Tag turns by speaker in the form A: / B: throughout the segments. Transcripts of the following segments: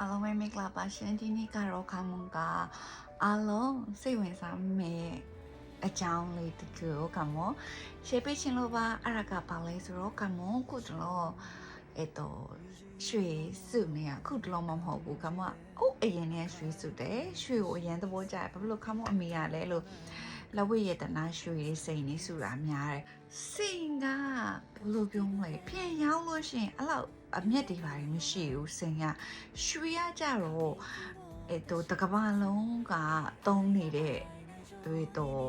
A: အားလုံးပဲမင်္ဂလာပါရှင်ဒီနေ့ကတော့ခါမွန်ကအားလုံးစိတ်ဝင်စားမယ့်အကြောင်းလေးတကူကိုကမောရှေ့ပေးချင်လို့ပါအဲ့ဒါကပါလဲဆိုတော့ကမောခုတလောအဲ့တော့ရွှေစုနေရခုတလောမမဟုတ်ဘူးကမောအိုးအရင်နဲ့ရွှေစုတယ်ရွှေကိုအရင်သဘောကျတယ်ဘာဖြစ်လို့ခမောအမေရလဲလို့ လဝိယတနာရွှေလေးစိန်နေစုတာများတယ်စိန်ကဘယ်လိုပြောမလဲပြန်ရောက်လို့ရှရင်အဲ့လောက်အမျက်တွေပါမရှိဘူးစိန်ကရွှေရကြတော့အဲတော့တကဘာလုံးကတုံးနေတဲ့တွေတော့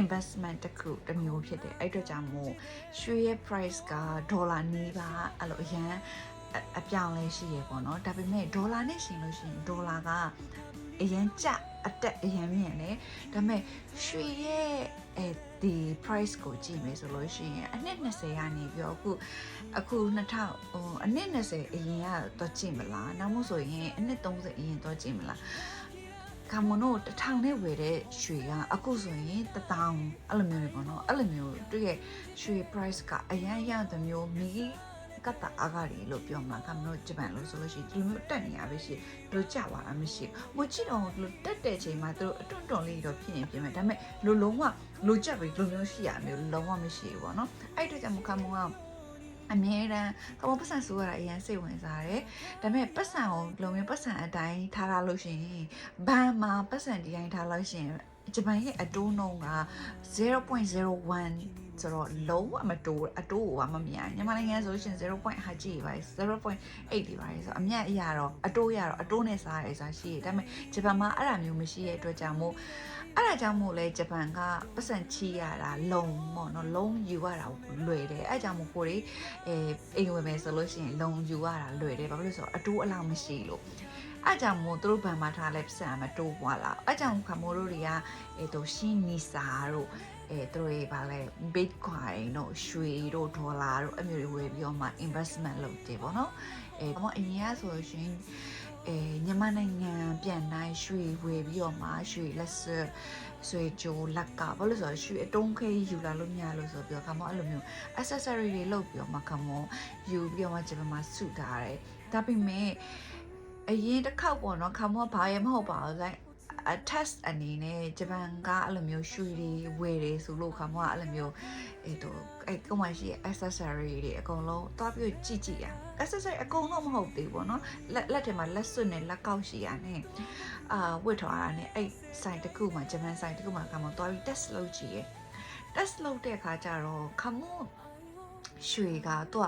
A: investment တစ်ခုတစ်မျိုးဖြစ်တယ်အဲ့အတွက်ကြောင့်မို့ရွှေရဲ့ price ကဒေါ်လာနီးပါအဲ့လိုအရန်အအပြောင်းလဲရှိရပေါ့နော်ဒါပေမဲ့ဒေါ်လာနဲ့ရှင်လို့ရှိရင်ဒေါ်လာကအရန်ကျ အတက်အရန်မြင့်တယ်ဒါပေမဲ့ရွှေရဲ့အဲဒီ price ကိုကြည့်မယ်ဆိုလို့ရှိရင်အနှစ်20ကနေပြီးတော့အခုအခု2000ဟိုအနှစ်20အရင်ကတော့ကြည့်မလားနောက်မို့ဆိုရင်အနှစ်30အရင်တော့ကြည့်မလားကမ္မနိုတထောင်နဲ့ဝယ်တဲ့ရွှေကအခုဆိုရင်တထောင်အဲ့လိုမျိုးတွေပေါ့နော်အဲ့လိုမျိုးသူရဲ့ရွှေ price ကအရန်ရတဲ့မျိုးမီ ကတအားကားရီလို့ပြောမှာကမ္မနိုဂျပန်လို့ဆိုလို့ရှိရင်ဒီလိုမျိုးတက်နေရပဲရှိလို့ကြပါလားမရှိဘူးမကြည့်တော့ဒီလိုတက်တဲ့ချိန်မှာသူတို့အတွန့်တွန့်လေးတော့ဖြစ်ရင်ပြင်မယ်ဒါပေမဲ့လိုလုံးဝလိုချက်ပဲလိုမျိုးရှိရမျိုးလုံးဝမရှိဘူးပေါ့နော်အဲ့အတွက်ကြောင့်မကမ္မနိုကအမြဲတမ်းကမ္ဘာပတ်စံဆိုရတာအရင်စိတ်ဝင်စားတယ်။ဒါပေမဲ့ပတ်စံကိုလုံရင်ပတ်စံအတိုင်းထားထားလို့ရှိရင်ဘန်မှာပတ်စံဒီတိုင်းထားလို့ရှိရင် ဂျပန်ရဲ့အတိုးနှုန်းက0.01ဆိုတော့လုံးဝမတိုးအတိုးကမမြင်မြန်မာနိုင်ငံဆိုလို့ရှိရင်0.5ဟာကြည့်ပါ0.8ဒီပါဆိုတော့အမြတ်အရာတော့အတိုးရတော့အတိုးနဲ့စားရဲဆိုတာရှိတယ်ဒါပေမဲ့ဂျပန်မှာအဲ့ဒါမျိုးမရှိတဲ့အတွက်ကြောင့်မို့အဲ့ဒါကြောင့်မို့လဲဂျပန်ကပတ်စံချီရတာလုံပေါ့နော်လုံယူရတာလွယ်တယ်အဲ့ကြောင့်မို့ကိုတွေအဲအိမ်ဝင်မယ်ဆိုလို့ရှိရင်လုံယူရတာလွယ်တယ်ဘာဖြစ်လို့လဲဆိုတော့အတိုးအလောက်မရှိလို့ အဲ့ကြောင့်မို့သူတို့ဘန်မှာထားလဲပတ်စံမတိုးပွားလာအဲ့ကြောင့်ခမိုးတို့တွေကအဲတော့ရှင်းနီစာတို့အဲသူတို့တွေဗာလဲ bitcoin တို့ရွှေတို့ဒေါ်လာတို့အမျိုးတွေဝယ်ပြီးတော့မှ investment လုပ်တယ်ပေါ့နော်အဲဘာမှအရင်ကဆိုလို့ရှိရင်အဲမြန်မာနိုင်ငံပြန်တိုင်းရွှေဝယ်ပြီးတော့မှရွှေလက်စွပ်ဆွေကြိုလက်ကဘာလို့လဲဆိုတော့ရွှေအတုံးခဲယူလာလို့မရလို့ဆိုပြီးတော့ခမောအဲ့လိုမျိုး accessory တွေလုပ်ပြီးတော့မှခမောယူပြီးတော့မှဂျပန်မှာစုထားတယ်ဒါပေမဲ့ အရင်တစ်ခေါက်ပေါ့နော်ခမောဘာရမဟုတ်ပါဘူး like a test အနေနဲ့ဂျပန်ကအဲ့လိုမျိုးရွှေတွေဝယ်တယ်ဆိုလို့ခမောကအဲ့လိုမျိုးအဲ့တော့အဲ့ကောင်မရှိ accessory တွေအကုန်လုံးတွားပြီးကြည့်ကြည့်ရ accessory အကုန်လုံးမဟုတ်သေးဘူးပေါ့နော်လက်လက်ထဲမှာလက်စွပ်နဲ့လက်ကောက်ရှိရနဲ့အာဝတ်ထားတာနဲ့အဲ့ site တစ်ခုမှာဂျပန် site တစ်ခုမှာခမောတွားပြီး test လုပ်ကြည့်ရ test လုပ်တဲ့အခါကျတော့ခမောရွှေကသူက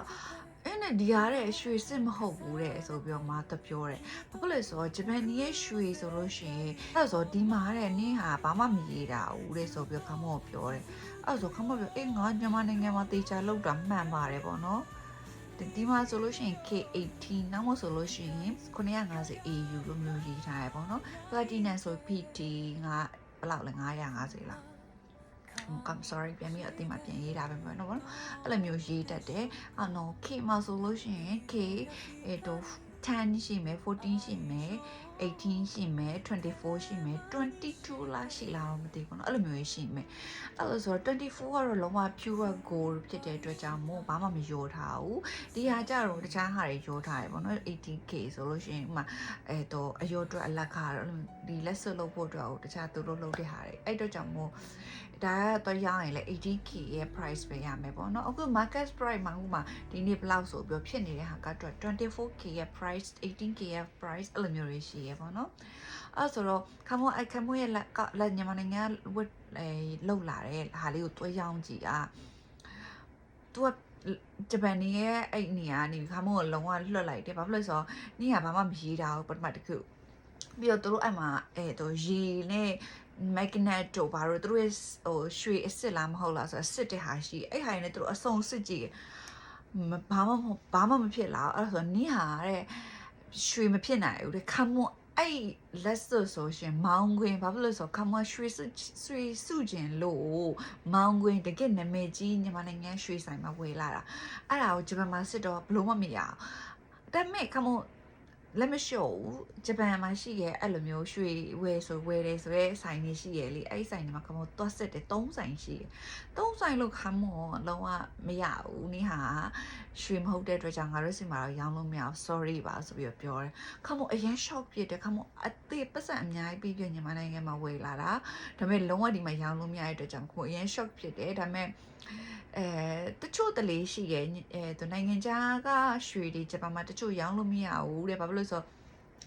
A: အဲ့နဲ့ဒီရတဲ့ရွှေစစ်မဟုတ်ဘူးတဲ့ဆိုပြီးတော့မှတပြောတယ်ဘာဖြစ်လဲဆိုတော့ဂျပန်ရဲ့ရွှေဆိုလို့ရှိရင်အဲ့ဆိုဒီမှာတဲ့နင်းဟာဘာမှမရေးတာဘူးတဲ့ဆိုပြီးတော့ခမောပြောတယ်အဲ့ဆိုခမောပြောအေးငါမြန်မာနိုင်ငံမှာတေချာလောက်တာမှန်ပါတယ်ပေါ့နော်ဒီဒီမှာဆိုလို့ရှိရင် K18 နောက်မှဆိုလို့ရှိရင်950 AU လို့မျိုးရေးထားရပေါ့နော် Platinum ဆို PT ငါဘယ်လောက်လဲ950လား I'm sorry ပြန်ပြီးအသိမှပြန်ရေးတာပဲပေါ့နော်အဲ့လိုမျိုးရေးတတ်တယ်အနော် K မှာဆိုလို့ရှိရင် K အဲ့တော့10ရှိမယ်14ရှိမယ် 18ရှိမယ်24ရှိမယ်22လားရှိလားတော့မသိဘူးเนาะအဲ့လိုမျိုးရှိမယ်အဲ့လိုဆိုတော့24ကတော့လုံးဝ pure gold ဖြစ်တဲ့အတွက်ကြောင့်မို့ဘာမှမရောထားဘူးဒီဟာကြတော့တခြားဟာတွေရောထားတယ်ပေါ့နော် 18k ဆိုလို့ရှိရင်ဥမာအဲ့တော့အရောအတွက်အလက်ခါတော့ဒီလက်စွပ်လုပ်ဖို့အတွက်တခြားသူတို့လုပ်တဲ့ဟာတွေအဲ့အတွက်ကြောင့်မို့ဒါကတော့ရရင်လေ 80k ရဲ့ price ပဲရမယ်ပေါ့နော်အခု market price မှာဥမာဒီနေ့ဘယ်လောက်ဆိုပြီးဖြစ်နေတဲ့ဟာကတော့ 24k ရဲ့ price 18k ရဲ့ price အဲ့လိုမျိုးတွေရှိရ ပေါ့နော်အဲ့ဆိုတော့ခမိုအဲ့ခမိုရဲ့လက်ကလက်ညမနိုင်ငံဝတ်အဲလောက်လာတဲ့ဟာလေးကိုတွဲရောင်းကြည့်อ่ะ तू ကဂျပန်နေရဲ့အဲ့နေရာနေခမိုကိုလုံးဝလွတ်လိုက်တယ်ဘာဖြစ်လို့လဲဆိုတော့နေကဘာမှမရေးတာဘူးပထမတစ်ခုပြီးတော့သူတို့အဲ့မှာအဲ့တော့ရေနဲ့ magnet တို့ဘာလို့သူတို့ရဲ့ဟိုရွှေအစ်စ်လားမဟုတ်လားဆိုတော့စစ်တဲ့ဟာရှိအဲ့ဟာနဲ့သူတို့အစုံစစ်ကြည့်ဘာမှဘာမှမဖြစ်လာအဲ့ဒါဆိုနင်းဟာတဲ့ ရွှေမဖြစ်နိုင်ဘူးတဲ့ခမွန်အဲ့လက်စွပ်ဆိုရှင်မောင်းခွင်းဘာဖြစ်လို့ဆိုခမွန်ရွှေစုရွှေစုကျင်လို့မောင်းခွင်းတကယ်နာမည်ကြီးညီမနိုင်ငံရွှေဆိုင်မှာဝယ်လာတာအဲ့ဒါကိုဂျပန်မှာစစ်တော့ဘလို့မမရဒါပေမဲ့ခမွန် လက်မလျှော့ဘူးဂျပန်မှာရှိရဲ့အဲ့လိုမျိုးရွှေဝယ်ဆိုဝယ်တယ်ဆိုရဲဆိုင်တွေရှိရဲ့လေအဲ့ဒီဆိုင်တွေမှာခမောသွားစစ်တယ်၃ဆိုင်ရှိတယ်၃ဆိုင်လို့ခမောလုံးဝမရဘူးနိဟာရွှေမဟုတ်တဲ့အတွက်ကြောင့်ငါတို့စီမှာတော့ရောင်းလို့မရဘူး sorry ပါဆိုပြီးတော့ပြောတယ်ခမောအရင် shock ဖြစ်တယ်ခမောအသေးပတ်စံအများကြီးပြီးပြညီမနိုင်ငံမှာဝယ်လာတာဒါပေမဲ့လုံးဝဒီမှာရောင်းလို့မရတဲ့အတွက်ကြောင့်ခမောအရင် shock ဖြစ်တယ်ဒါပေမဲ့ အဲတချို့တလေရှိရဲ့အဲသူနိုင်ငံခြားကရွှေတွေဂျပန်မှာတချို့ရောင်းလို့မရဘူးတဲ့ဘာဖြစ်လို့လဲဆိုတော့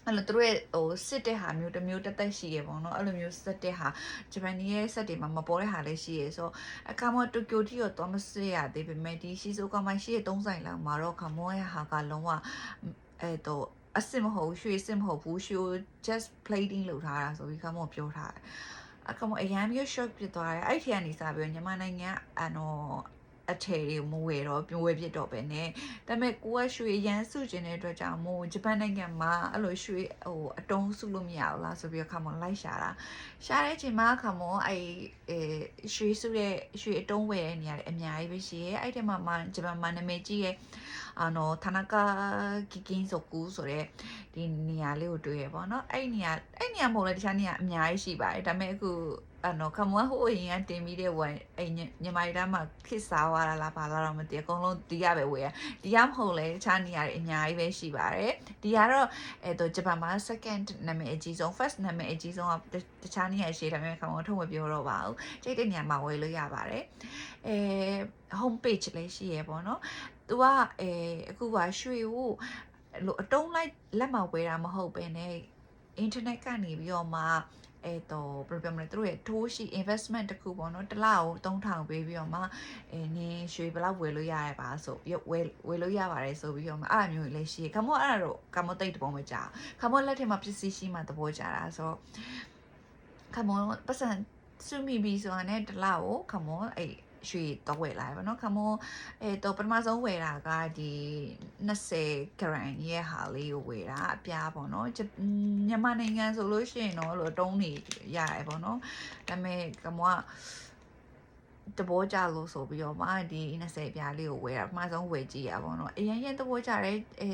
A: အဲ့လိုသူတို့ရဲ့ဟိုစစ်တဲ့ဟာမျိုးတစ်မျိုးတက်တက်ရှိရပေါ့နော်အဲ့လိုမျိုးစစ်တဲ့ဟာဂျပန်ရဲ့စက်တွေမှာမပေါ်တဲ့ဟာလည်းရှိရဆိုတော့အခါမတိုကျိုတီရောတော့မစစ်ရသေးပေမဲ့ဒီရှီဆိုကမှရှိရ3ဆိုင်လောက်မှာတော့ခမောရဲ့ဟာကလုံးဝအဲ့တော့အစ်စ်မဟုတ်ရွှေအစ်စ်မဟုတ်ဘူးရွှေ just plating လုပ်ထားတာဆိုပြီးခမောပြောထားတယ် အခါမအရန်မျိုး shock ဖြစ်သွားတယ်အဲ့ဒီကနေစပြီးတော့ညီမနိုင်ငံအနော် အထည်တွေမဝယ်တော့ဝယ်ဖြစ်တော့ပဲနဲ့ဒါပေမဲ့ကိုကရွှေရမ်းစုကျင်တဲ့အတွက်ကြောင့်မို့ဂျပန်နိုင်ငံမှာအဲ့လိုရွှေဟိုအတုံးစုလို့မရဘူးလားဆိုပြီးတော့ခါမွန်လိုက်ရှာတာရှာတဲ့အချိန်မှာခါမွန်အဲ့အဲရွှေစုတဲ့ရွှေအတုံးဝယ်တဲ့နေရာတွေအများကြီးပဲရှိရဲအဲ့ဒီမှာမှဂျပန်မှာနာမည်ကြီးရဲ့အာနော်သနာကာကီကင်းဆိုကူဆိုတဲ့ဒီနေရာလေးကိုတွေ့ရပေါ့နော်အဲ့နေရာအဲ့နေရာမဟုတ်လဲတခြားနေရာအများကြီးရှိပါတယ်ဒါပေမဲ့အခု အဲ့တော့ကမွားဟိုအရင်ကတင်ပြီးတဲ့ဝန်အဲ့ညမိုင်တမ်းမှာခစ်စားသွားတာလားဘာလားတော့မသိအကုန်လုံးဒီရပဲဝယ်ရဒီရမဟုတ်လဲတခြားနေရာတွေအများကြီးပဲရှိပါတယ်ဒီကတော့အဲ့တော့ဂျပန်မှာ second နာမည်အကြီးဆုံး first နာမည်အကြီးဆုံးကတခြားနေရာရှိတယ်ဒါပေမဲ့ကမွားထုတ်မပြောတော့ပါဘူးကြိတ်တဲ့နေရာမှာဝယ်လို့ရပါတယ်အဲ home page လည်းရှိရပေါ့နော်သူကအဲအခုကရွှေကိုလို့အတုံးလိုက်လက်မဝယ်တာမဟုတ်ပဲね internet ကနေပြီးတော့မှ အဲတော့ဘယ်လိုပြောမလဲသူတို့ရဲ့ထိုးရှိ investment တခုပေါ့နော်တစ်လကို3000ပေးပြီးတော့မှအဲနင်းရွှေဘလောက်ဝယ်လို့ရရပါဆိုဝယ်ဝယ်လို့ရပါတယ်ဆိုပြီးတော့မှအဲ့အမျိုးကြီးလည်းရှိရခမောအဲ့ဒါတော့ခမောတိတ်တဘောမကြခမောလက်ထက်မှာပစ္စည်းရှိမှတဘောကြတာဆိုတော့ခမောပတ်စံစုမိပြီးဆိုတာနဲ့တစ်လကိုခမောအဲ့ ရွှေတော့ဝယ်လာပါတော့ခမောအဲတော့ပထမဆုံးဝယ်တာကဒီ20 gram ရဲ့ဟာလေးကိုဝယ်တာအပြားပေါ့နော်မြန်မာနိုင်ငံဆိုလို့ရှိရင်တော့လို့တုံးနေရတယ်ပေါ့နော်ဒါပေမဲ့ကမောကတဘောကြလို့ဆိုပြီးတော့မှဒီ20ပြားလေးကိုဝယ်တာပထမဆုံးဝယ်ကြည့်ရပါတော့အရင်ရင်တဘောကြတယ်အဲ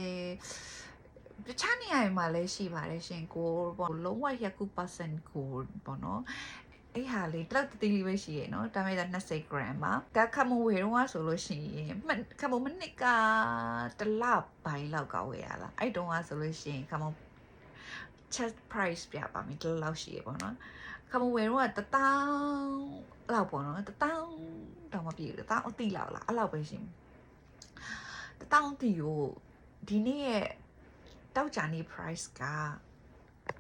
A: တခြားနေရာမှာလည်းရှိပါတယ်ရှင်ကိုပေါ့လုံးဝရက်ကူ%ကိုပေါ့နော် အဲ့ဟာလေးတလောက်တတိလေးပဲရှိရယ်နော်ဒါပေမဲ့20 gram ပါဒါခမဝေတော့ဆိုလို့ရှိရင်ခမမနစ်ကတလပိုင်းလောက်ကဝယ်ရလားအဲ့တုန်းကဆိုလို့ရှိရင်ခမ chat price ပြပါမယ်ဒီလောက်ရှိရပေါ့နော်ခမဝယ်တော့တတောင်းလောက်ပေါ့နော်တတောင်းတော့မပြည့်ဘူးတတောင်းအတိလောက်လားအဲ့လောက်ပဲရှင်တတောင်းတီကိုဒီနေ့ရဲ့တောက်ကြနေ price က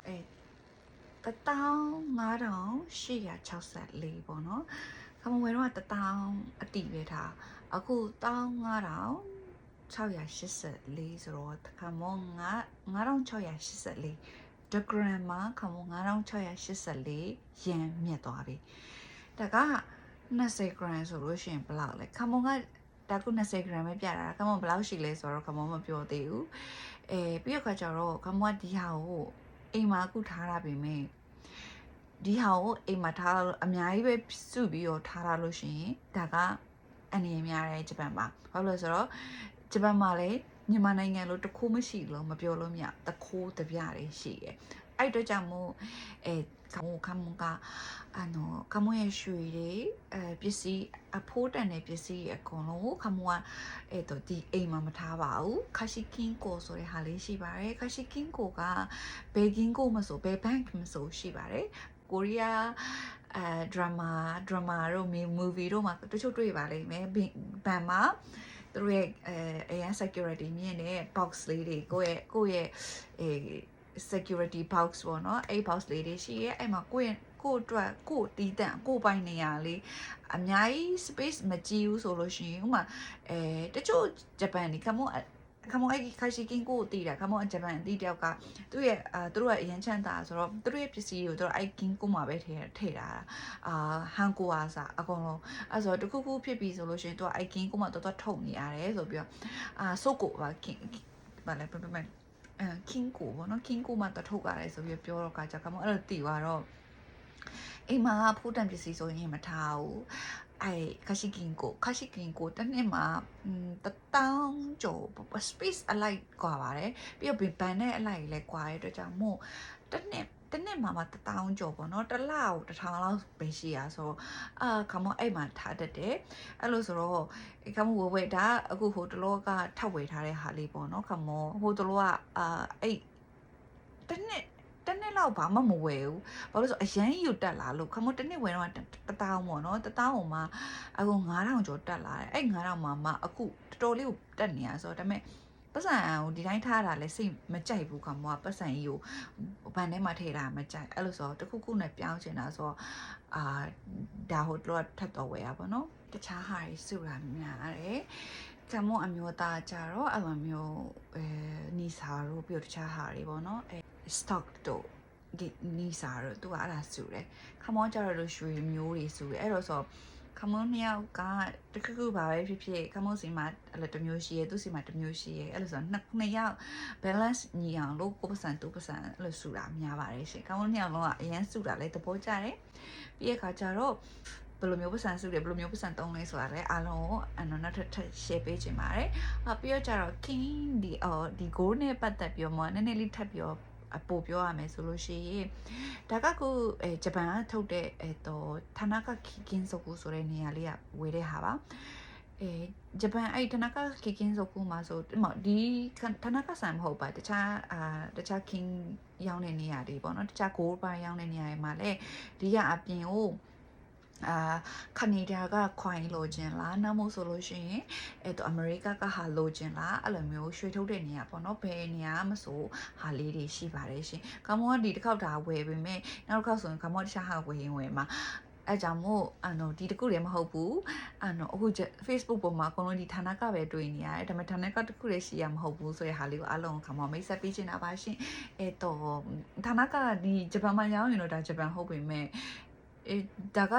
A: အဲ 15864ပေါ့နော်ခမဝယ်တော့1000အတိပဲထားအခု15684ဆိုတော့ခမ9684ဒဂရမ်မှာခမ9684ယန်မြတ်သွားပြီဒါက20 gram ဆိုလို့ရှိရင်ဘယ်လောက်လဲခမကဒါကု20 gram ပဲပြတာခမဘယ်လောက်ရှိလဲဆိုတော့ခမမပြောသေးဘူးအဲပြီးတော့ခါကျတော့ခမကဒီဟာကို အိမ်မှာအခုထားတာပြင်မဲ့ဒီဟာကိုအိမ်မှာထားလို့အများကြီးပဲစုပြီးတော့ထားတာလို့ရှိရင်ဒါကနေများတယ်ဂျပန်မှာဘာလို့လဲဆိုတော့ဂျပန်မှာလည်းမြန်မာနိုင်ငံလိုတခိုးမရှိလို့မပြောလို့မရတခိုးတပြတွေရှိတယ်အဲ့တော့ကြောင့်မို့အဲ ခမခမကအနော်ခမရဲ့ရွှေတွေအဲပစ္စည်းအဖိုးတန်တဲ့ပစ္စည်းအကုန်လုံးကိုခမကအဲ့တော့ဒီအိမ်မှာမထားပါဘူးခါရှိကင်းကိုဆိုတဲ့ဟာလေးရှိပါတယ်ခါရှိကင်းကိုကဘယ်ကင်းကိုမဆိုဘယ်ဘန့်မဆိုရှိပါတယ်ကိုရီးယားအဲဒရမာဒရမာတို့မူဗီတို့မှာတချို့တွေ့ပါလိမ့်မယ်ဘန်မှာသူတို့ရဲ့အဲအရန် security မြင့်တဲ့ box လေးတွေကိုယ့်ရဲ့ကိုယ့်ရဲ့အဲ security box ပေါ့နော်အဲ့ box လေးတွေရှိရဲအဲ့မှာကိုယ့်ရဲ့ကိုယ့်အတွက်ကိုယ့်တီးတန့်ကိုယ့်ပိုင်နေရာလေးအများကြီး space မကြီးဘူးဆိုလို့ရှိရင်ဥမာအဲတချို့ဂျပန်ဒီကမောခမောအဲ့ခါရှိကင်းကိုတည်တာခမောဂျပန်အတီးတယောက်ကသူ့ရဲ့အာသူတို့ကအရန်ချမ်းသာဆိုတော့သူတို့ရဲ့ပစ္စည်းကိုသူတို့အဲ့ကင်းကိုမှာပဲထည့်ထည့်တာအာဟန်ကိုအားစားအကုန်လုံးအဲ့ဆိုတခုခုဖြစ်ပြီဆိုလို့ရှိရင်သူကအဲ့ကင်းကိုမှာတော်တော်ထုတ်နေရတယ်ဆိုပြီးတော့အာစုတ်ကိုပါကင်းဘာလဲပြပြပြ အဲကင်းကိုပေါ့နော်ကင်းကိုမှာတထုတ်ရတယ်ဆိုပြီးပြောတော့ကကြကမောအဲ့လိုတည်သွားတော့အိမ်မှာဖိုးတန်ပစ္စည်းဆိုရင်မထားဘူး အဲခရှိကင်ကိုခရှိကင်ကိုတစ်နှစ်မှာတတောင်းကျော် space အလိုက်ကွာပါတယ်ပြီးတော့ဘန်နဲ့အလိုက်လည်းကွာတဲ့အတွက်ကြောင့်မို့တစ်နှစ်တနေ့မှာမှတထောင်ကျော်ပေါ့နော်တလကိုတထောင်လောက်ပဲရှိရဆိုအာခမောအဲ့မှာထားတတ်တယ်အဲ့လိုဆိုတော့ခမောဝဝဲဒါအခုဟိုတလောကထပ်ဝယ်ထားတဲ့ဟာလေးပေါ့နော်ခမောဟိုတလောကအာအဲ့တနေ့ တစ်နှစ်လောက်ဘာမှမဝယ်ဘူးဘာလို့ဆိုအရန်ယူတက်လာလို့ခမို့တစ်နှစ်ဝယ်တော့တတောင်းပေါ့နော်တတောင်းဟိုမှာအခု9000ကျော်တက်လာတယ်အဲ့9000မှာမှအခုတော်တော်လေးကိုတက်နေရဆိုတော့ဒါပေမဲ့ပတ်စံကိုဒီတိုင်းထားတာလဲစိတ်မကြိုက်ဘူးခမောကပတ်စံကြီးကိုဘန်ထဲမှာထည့်တာမကြိုက်အဲ့လိုဆိုတော့တခုခုနဲ့ပြောင်းချင်တာဆိုတော့အာဒါဟိုတော့ထပ်တော့ဝယ်ရပါတော့တခြားဟာတွေစုတာများတယ်ကမ္ဘောအမျိုးသားကြတော့အဲ့လိုမျိုးအဲနီစာတို့ပြီးတော့တခြားဟာတွေပေါ့နော်အဲ stock တို့ဒီနီစာတို့သူကအဲ့ဒါစုတယ်ခမောကြတော့လို့ရွှေမျိုးတွေစုတယ်အဲ့တော့ဆိုခမုန်းနှစ်ယောက်ကတခုခုပါပဲဖြစ်ဖြစ်ခမုန်းစီမှာအဲ့လိုတစ်မျိုးရှိရဲသူစီမှာတစ်မျိုးရှိရဲအဲ့လိုဆိုနှစ်နှစ်ယောက် balance ညီအောင်လို့ကိုပစံတူပစံအဲ့လိုစုတာများပါတယ်ရှင်ခမုန်းနှစ်ယောက်လုံးကအရန်စုတာလဲသဘောကျတယ်ပြီးရခါကျတော့ဘယ်လိုမျိုးပတ်စံစုတယ်ဘယ်လိုမျိုးပတ်စံတုံးလဲဆိုတာလည်းအားလုံးကိုအနော်နောက်ထပ်ထပ် share ပေးချင်ပါတယ်။အပြီးတော့ကျတော့ king ဒီအော်ဒီ goal နဲ့ပတ်သက်ပြီးတော့မှနည်းနည်းလေးထပ်ပြီးတော့ အပို့ပြောရမယ်ဆိုလို့ရှိရင်ဒါကခုအဲဂျပန်ကထုတ်တဲ့အဲတော့ဌာနကခီကင်းဆိုကူဆိုတဲ့နေရာလေးကဝေတဲ့ဟာပါအဲဂျပန်အဲ့ဌာနကခီကင်းဆိုကူမှာဆိုဒီဌာနကဆန်မဟုတ်ပါတခြားအာတခြား king ရောင်းတဲ့နေရာတွေပေါ့နော်တခြား gold bar ရောင်းတဲ့နေရာတွေမှာလည်းဒီကအပြင်ကို အာကနေဒါကခွိုင်းလိုချင်လားနမို့ဆိုလို့ရှိရင်အဲတော့အမေရိကကဟာလိုချင်လားအဲ့လိုမျိုးရွှေထုတ်တဲ့နေရာပေါ့နော်ဘယ်နေရာမဆိုဟာလေးတွေရှိပါတယ်ရှင်ကမောကဒီတစ်ခေါက်ဒါဝယ်ပေမဲ့နောက်တစ်ခေါက်ဆိုရင်ကမောတခြားဟာဝယ်ရင်ဝယ်မှာအဲကြောင့်မို့အနော်ဒီတကူလည်းမဟုတ်ဘူးအနော်အခု Facebook ပေါ်မှာအကုန်လုံးဒီဌာနကပဲတွေ့နေရတယ်ဒါပေမဲ့ဌာနကတခုလည်းရှိရမဟုတ်ဘူးဆိုရဟာလေးကိုအလုံးခမောမိတ်ဆက်ပေးချင်တာပါရှင်အဲတော့ဌာနကဒီဂျပန်မှာရောင်းရင်တော့ဒါဂျပန်ဟုတ်ပေမဲ့ အဲဒါက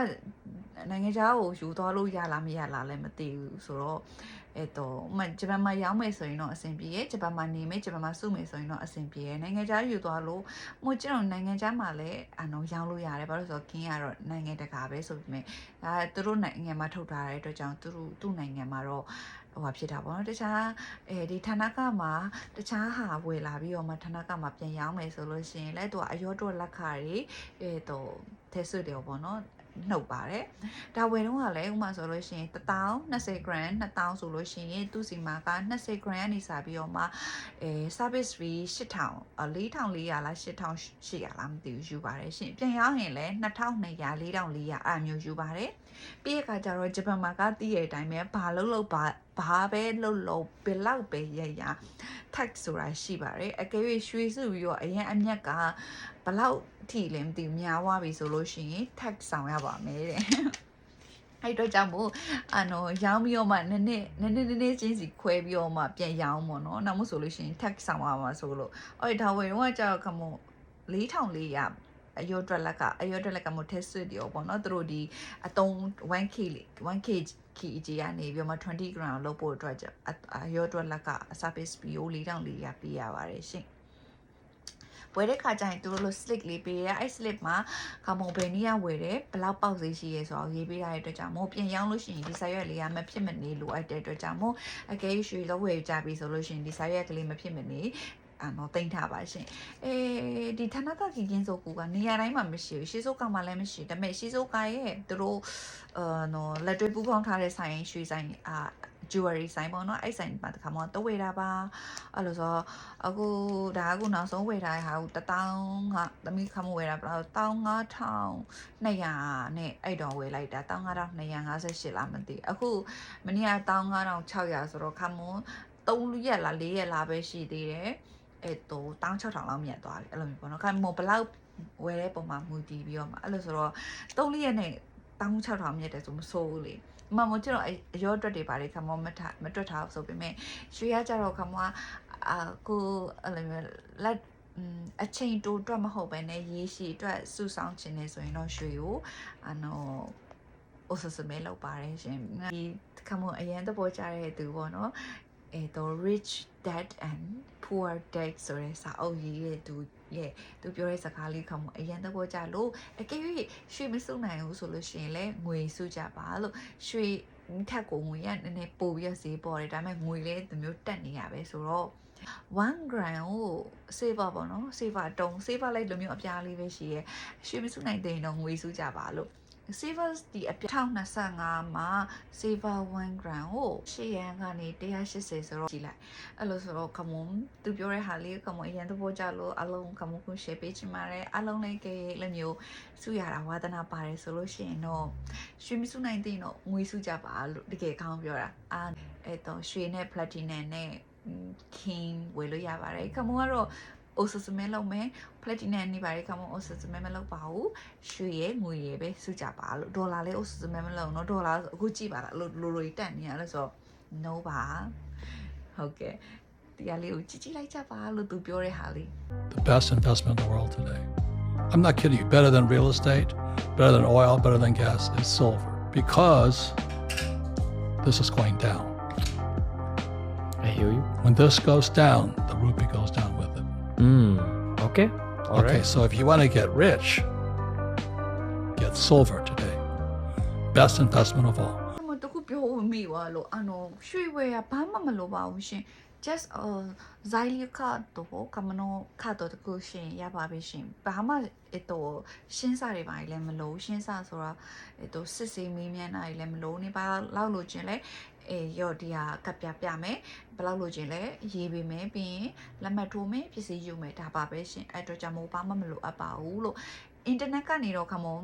A: နိုင်ငံခြားကိုယူသွားလို့ရလားမရလားလည်းမသိဘူးဆိုတော့ えっとまあဂျပန်မှာရောင်းမယ်ဆိုရင်တော့အဆင်ပြေရဲ့ဂျပန်မှာနေမယ်ဂျပန်မှာစုမယ်ဆိုရင်တော့အဆင်ပြေရဲ့နိုင်ငံခြားယူသွားလို့မို့ကျွန်တော်နိုင်ငံခြားမှာလည်းအနော်ရောင်းလို့ရတယ်ဘာလို့ဆိုတော့ကင်းကတော့နိုင်ငံတကာပဲဆိုပေမဲ့ဒါသူတို့နိုင်ငံမှာထုတ်ထားတဲ့အတွက်ကြောင့်သူတို့သူ့နိုင်ငံမှာတော့ဟိုဟာဖြစ်တာပေါ့နော်တခြားအဲဒီဌာနကမှာတခြားဟာဝယ်လာပြီးတော့မှဌာနကမှာပြန်ရောင်းမယ်ဆိုလို့ရှိရင်လည်းသူကအရောတော့လက်ခါတွေအဲတော့ထဲဆွတယ်ပေါ့နော် နှုတ်ပါတယ်ဒါဝယ်တော့ကလည်းဥမာဆိုလို့ရှိရင်1020 gram 2000ဆိုလို့ရှိရင်သူ့စီမှာက20 gram ကနေစပြီးတော့မှအဲ service fee 8000 4400လား8800လားမသိဘူးယူပါတယ်ရှင်ပြန်ရောက်ရင်လည်း2200 4400အဲ့မျိုးယူပါတယ်ပြီးရခါကျတော့ဂျပန်မှာကတည်ရတဲ့အတိုင်းပဲဘာလို့လို့ဘာဘာပဲလို့လို့ဘယ်လောက်ပဲရရ tax ဆိုတာရှိပါတယ်အကယ်၍ရွှေစုပြီးတော့အရင်အမျက်ကဘလောက် ထိလဲမသိဘူးများသွားပြီဆိုလို့ရှိရင် tax ဆောင်ရပါမယ်တဲ့အဲ့တော့ကြောင့်မို့အနော်ရောင်းပြီးတော့မှနည်းနည်းနည်းနည်းနည်းနည်းချင်းစီခွဲပြီးတော့မှပြန်ရောင်းပေါ့နော်နောက်မို့ဆိုလို့ရှိရင် tax ဆောင်ရမှာဆိုလို့အဲ့ဒါဝယ်တော့ကြောက်ခမို့4400အယောအတွက်လက်ကအယောအတွက်လက်ကမို့ test တွေရောပေါ့နော်သူတို့ဒီအတုံး 1k 1k kg ကနေပြီးတော့မှ 20 gram လောက်ဖို့အတွက်အယောအတွက်လက်က service fee ကို4400ပေးရပါတယ်ရှင် ဝယ်တဲ့ခါကျရင်သူတို့လို slick လေးပေးရအဲ့ slip မှာကမ္ဘောဘယ်နည်းရဝယ်တယ်ဘလောက်ပေါက်စေးရှိရဲဆိုတော့ရေးပေးရတဲ့အတွက်ကြောင့်မို့ပြင်ရောင်းလို့ရှိရင်ဒီစာရွက်လေးကမဖြစ်မနေလိုအပ်တဲ့အတွက်ကြောင့်မို့အကယ်၍ရွှေလောဝယ်ကြပြီဆိုလို့ရှိရင်ဒီစာရွက်ကလေးမဖြစ်မနေအနော်တင်ထားပါရှင်အဲဒီဌာနကကင်းဆိုကူကနေရာတိုင်းမှာမရှိဘူးရှီဆိုကမှလည်းမရှိဒါပေမဲ့ရှီဆိုကရဲ့သူတို့အာနော်လက်တွေ့ပူပေါင်းထားတဲ့ဆိုင်ရွှေဆိုင်အာ jewelry ဆိုင်ပေါ့နော်အဲ့ဆိုင်မှာတခါမှတော့ဝယ်တာပါအဲ့လိုဆိုအခုဒါအခုနောက်ဆုံးဝယ်ထားတဲ့ဟာကို1000ကသမီးခမဝယ်တာဘယ်လောက်15200နဲ့အဲ့တော့ဝယ်လိုက်တာ15258လားမသိအခုမနေ့က15600ဆိုတော့ခမ3ရက်လား4ရက်လားပဲရှိသေးတယ်အဲ့တော့16000လောက်မြတ်သွားတယ်အဲ့လိုမျိုးပေါ့နော်ခမဘလောက်ဝယ်တဲ့ပုံမှာမူတည်ပြီးတော့မှအဲ့လိုဆိုတော့3ရက်နဲ့ 16000မြင့်တယ်ဆိုမဆိုးဘူးလေအမှန်မို့ကျွန်တော်အရောအတွက်တွေပါတယ်ခမောမထမတွက်ထားအောင်ဆိုပေမဲ့ရွှေရကြတော့ခမောကအာကိုအဲ့လိုမျိုးလက်အချိန်တိုအတွက်မဟုတ်ဘဲနဲ့ရေရှည်အတွက်စုဆောင်းခြင်းနေဆိုရင်တော့ရွှေကိုအနော်အဆစမဲလောက်ပါတယ်ရှင်ဒီခမအရင်သဘောကျတဲ့သူပေါ့နော်အဲတော့ rich dad and poor dad ဆိုတဲ့စာအုပ်ရေးတဲ့သူ ရဲ့သူပြောတဲ့စကားလေးခါမှအရင်သဘောကျလို့အကယ်၍ရွှေမစုနိုင်ဘူးဆိုလို့ရှိရင်လည်းငွေစုကြပါလို့ရွှေထက်ကိုငွေရနည်းနည်းပို့ပြီးတော့ဈေးပေါ်တယ်ဒါပေမဲ့ငွေလည်းဒီမျိုးတက်နေရပဲဆိုတော့1 gram ကို saver ပေါ့နော် saver တုံး saver လိုက်လိုမျိုးအပြားလေးပဲရှိရဲရွှေမစုနိုင်တဲ့ရင်တော့ငွေစုကြပါလို့ silver ဒီအပြောင်း25မှာ silver 1 gram ကို8ရန်ကနေ180ဆိုတော့ကြည့်လိုက်အဲ့လိုဆိုတော့ come on သူပြောတဲ့ဟာလေး come on အရင်သဘောကျလို့အလုံး come on ကို share ပေးချင်ပါတယ်အလုံးလေးကလည်းမျိုးစုရတာဝါသနာပါတယ်ဆိုလို့ရှိရင်တော့ရွှေမစုနိုင်တဲ့တော့ငွေစုကြပါလို့တကယ်ကောင်းပြောတာအာအဲ့တော့ရွှေနဲ့ platinum နဲ့ king ဝယ်လို့ရပါတယ် come on ကတော့ အိုဆူစမဲလုံးမယ် platinum နေပါလေခမအိုဆူစမဲမလုံးပါဘူးရွှေရဲ့ငွေရဲ့ပဲစုကြပါလို့ဒေါ်လာလေးအိုဆူစမဲမလုံးနော်ဒေါ်လာအခုကြည့်ပါလားလိုလိုလိုတက်နေရလဲဆိုတော့ no ပါဟုတ်ကဲ့တရားလေးကိုကြည့်ကြည့်လိုက်ကြပါလို့သူပြောတဲ့ဟာလေး
B: the best investment in the world today. I'm not kidding you. Better than real estate, better than oil, better than gas is silver because this is going down.
C: I hear you.
B: When this goes down, the rupee goes down with it.
C: Mm. Okay. All
B: okay,
C: right.
B: so if you want to get rich, get silver today. Best investment of all.
A: အမတခုပြောမိသွားလို့အနော်ရွှေဝယ်ရဘာမှမလိုပါဘူးရှင် just a zaili card တော့ကမနောခတ်တော့တခုရှင်ရပါပြီရှင်ဘာမှအဲတော့ရှင်းစာတွေပါလည်းမလို့ရှင်းစာဆိုတော့အဲတော့စစ်စေးမေးမြန်းတာတွေလည်းမလို့နေပါလောက်လို့ခြင်းလဲ အေးရော့ဒီဟာကပ်ပြပြမယ်ဘယ်လောက်လို့ခြင်းလဲရေးပေးမယ်ပြီးရင်လက်မှတ်ထိုးမယ်ပစ္စည်းယူမယ်ဒါပါပဲရှင်အဲ့တော့ကြောင့်မို့ဘာမှမလိုအပ်ပါဘူးလို့အင်တာနက်ကနေတော့ခမော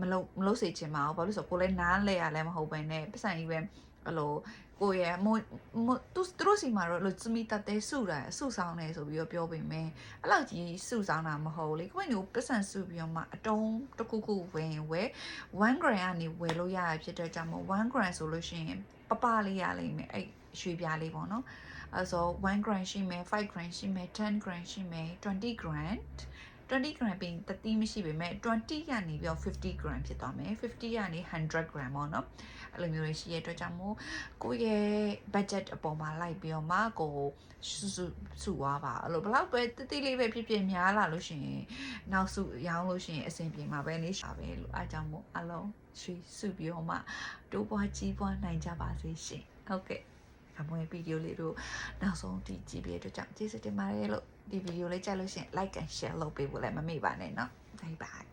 A: မလို့မလို့စေချင်ပါဘူးဘာလို့လဲဆိုတော့ကိုလည်းနားလဲရလည်းမဟုတ်ပဲနဲ့ပတ်စံကြီးပဲအဲ့လိုကိုရဲ့မို့မို့သူသူတို့စီမှာတော့လို့စမီတတဲစုတာစုဆောင်နေဆိုပြီးတော့ပြောပေမဲ့အဲ့လောက်ကြီးစုဆောင်တာမဟုတ်လေကိုယ့်မျိုးပတ်စံစုပြီးတော့မှအတုံးတစ်ခုခုဝင်ဝဲ1 gram ကနေဝယ်လို့ရရဖြစ်တဲ့ကြောင့်မို့1 gram ဆိုလို့ရှိရင် ပပလေးရလိမ့်မယ်အဲ့ရွှေပြားလေးပေါ့နော်အဲဆို1 gram ရှိမယ်5 gram ရှိမယ်10 gram ရှိမယ်20 gram 20 gram ပြီးတတိမရှိပေမဲ့20ကနေပြီးတော့50 gram ဖြစ်သွားမယ်50ကနေ100 gram ပေါ့နော်အဲ့လိုမျိုးတွေရှိရတဲ့အတွက်ကြောင့်မို့ကိုယ့်ရဲ့ budget အပေါ်မှာလိုက်ပြီးတော့မှကိုစုစုစုသွားပါအဲ့လိုဘယ်လောက်ပဲတတိလေးပဲဖြစ်ဖြစ်များလာလို့ရှိရင်နောက်စုရောင်းလို့ရှိရင်အဆင်ပြေမှာပဲနေရှာပဲလို့အားကြောင့်မို့အလုံးရွှေစုပြီးတော့မှတိုးပွားကြီးပွားနိုင်ကြပါစေရှင်ဟုတ်ကဲ့ အမွေဗီဒီယိုလေးတို့နောက်ဆုံးဒီကြည့်ပြီးတဲ့အတွက်ကြောင့်ကျေးဇူးတင်ပါတယ်လို့ဒီဗီဒီယိုလေးကြိုက်လို့ရှိရင် like and share လုပ်ပေးဖို့လည်းမမေ့ပါနဲ့เนาะ bye bye